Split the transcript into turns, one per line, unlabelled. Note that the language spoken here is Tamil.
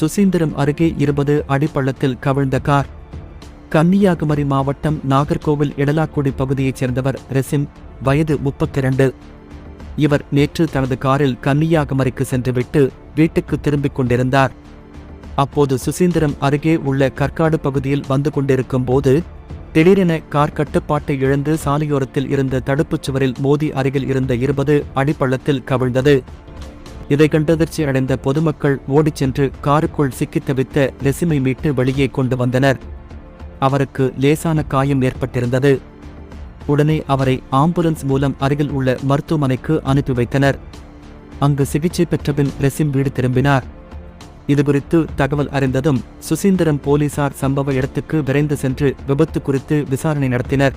சுசீந்திரம் அருகே இருபது அடிப்பள்ளத்தில் கவிழ்ந்த கார். கன்னியாகுமரி மாவட்டம் நாகர்கோவில் இடலாக்குடி பகுதியைச் சேர்ந்தவர் ரெசிம் வயது முப்பத்திரண்டு. இவர் நேற்று தனது காரில் கன்னியாகுமரிக்கு சென்றுவிட்டு வீட்டுக்கு திரும்பிக் கொண்டிருந்தார். அப்போது சுசீந்திரம் அருகே உள்ள கற்காடு பகுதியில் வந்து கொண்டிருக்கும் போது திடீரென கார் கட்டுப்பாட்டை இழந்து சாலையோரத்தில் இருந்த தடுப்புச் சுவரில் மோதி அருகில் இருந்த இருபது அடிப்பள்ளத்தில் கவிழ்ந்தது. இதை கண்டதிர்ச்சி அடைந்த பொதுமக்கள் ஓடிச் சென்று காருக்குள் சிக்கித் தவித்த ரெசிமை மீட்டு வெளியே கொண்டு வந்தனர். அவருக்கு லேசான காயம் ஏற்பட்டிருந்தது. உடனே அவரை ஆம்புலன்ஸ் மூலம் அருகில் உள்ள மருத்துவமனைக்கு அனுப்பி வைத்தனர். அங்கு சிகிச்சை பெற்றபின் ரெசிம் வீடு திரும்பினார். இதுகுறித்து தகவல் அறிந்ததும் சுசீந்திரம் போலீசார் சம்பவ இடத்துக்கு விரைந்து சென்று விபத்து குறித்து விசாரணை நடத்தினர்.